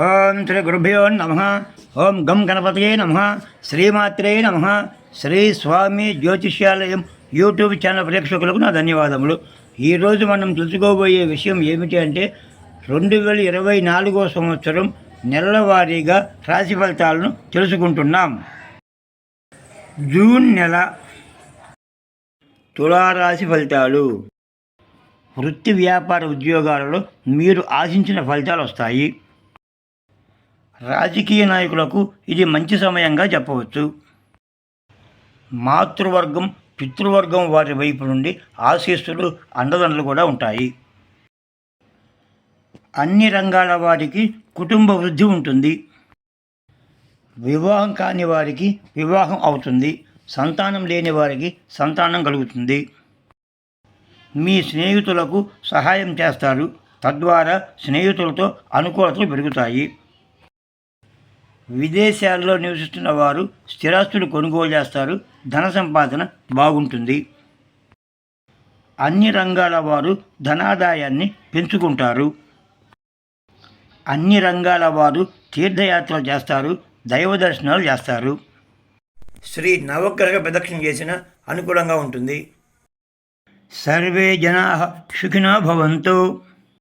ఓం శ్రీ గురుభ్యో నమ. ఓం గం గణపతియే నమ. శ్రీమాత్రే నమ. శ్రీ స్వామి జ్యోతిష్యాలయం యూట్యూబ్ ఛానల్ ప్రేక్షకులకు నా ధన్యవాదములు. ఈరోజు మనం తెలుసుకోబోయే విషయం ఏమిటి అంటే రెండు వేల ఇరవై నాలుగో సంవత్సరం నెలవారీగా రాశి ఫలితాలను తెలుసుకుంటున్నాం. జూన్ నెల తులారాశి ఫలితాలు. వృత్తి వ్యాపార ఉద్యోగాలలో మీరు ఆశించిన ఫలితాలు వస్తాయి. రాజకీయ నాయకులకు ఇది మంచి సమయంగా చెప్పవచ్చు. మాతృవర్గం పితృవర్గం వారి వైపు నుండి ఆశీస్సులు అండదండలు కూడా ఉంటాయి. అన్ని రంగాల వారికి కుటుంబ వృద్ధి ఉంటుంది. వివాహం కాని వారికి వివాహం అవుతుంది. సంతానం లేని వారికి సంతానం కలుగుతుంది. మీ స్నేహితులకు సహాయం చేస్తారు. తద్వారా స్నేహితులతో అనుకూలతలు పెరుగుతాయి. విదేశాల్లో నివసిస్తున్న వారు స్థిరాస్తులు కొనుగోలు చేస్తారు. ధన సంపాదన బాగుంటుంది. అన్ని రంగాల వారు ధనాదాయాన్ని పెంచుకుంటారు. అన్ని రంగాల వారు తీర్థయాత్రలు చేస్తారు. దైవ దర్శనాలు చేస్తారు. శ్రీ నవగ్రహ ప్రదక్షిణ చేసిన అనుకూలంగా ఉంటుంది. సర్వే జనా సుఖినో భవంతు.